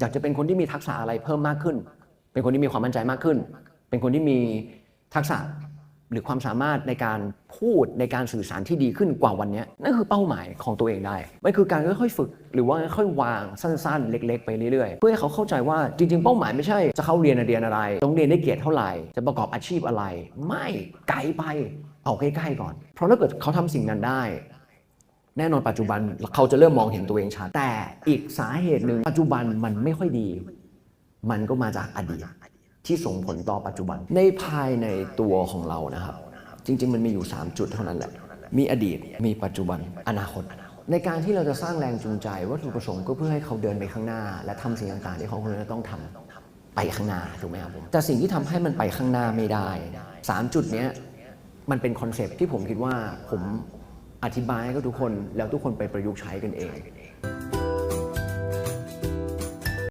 อยากจะเป็นคนที่มีทักษะอะไรเพิ่มมากขึ้น เป็นคนที่มีความมั่นใจมากขึ้น เป็นคนที่มีทักษะหรือความสามารถในการพูดในการสื่อสารที่ดีขึ้นกว่าวันนี้นั่นคือเป้าหมายของตัวเองได้มันคือการค่อยๆฝึก หรือว่าค่อยวางสั้นๆ เล็ก ๆ ไปเรื่อยๆ เพื่อให้เขาเข้าใจว่าจริง ๆ เป้าหมายไม่ใช่ จะเข้าเรียนเรียนอะไรต้องเรียนได้เกียรติเท่าไหร่จะประกอบอาชีพอะไร ไม่ไกลไปเอาใกล้ๆก่อน เพราะถ้าเกิดเขาทำสิ่งนั้นได้ แน่นอนปัจจุบันเขาจะเริ่มมองเห็นตัวเองชัดแต่อีกสาเหตุหนึ่งปัจจุบันมันไม่ค่อยดี มันก็มาจากอดีตที่ส่งผลต่อปัจจุบันในภายในตัวของเรานะครับ จริง ๆ มันมีอยู่ 3 จุดเท่านั้นแหละ มีอดีตมีปัจจุบันอนาคต ในการที่เราจะสร้างแรงจูงใจวัตถุประสงค์ก็เพื่อให้เขาเดินไปข้างหน้า และทำสิ่งต่างๆที่เขาควรจะต้องทำไปข้างหน้าถูกไหมครับผมแต่สิ่งที่ทำให้มันไปข้างหน้าไม่ได้สามจุดนี้มันเป็นคอนเซปที่ผมคิดว่าผม อธิบายให้กับทุกคนแล้วทุกคนไปประยุกต์ใช้กันเอง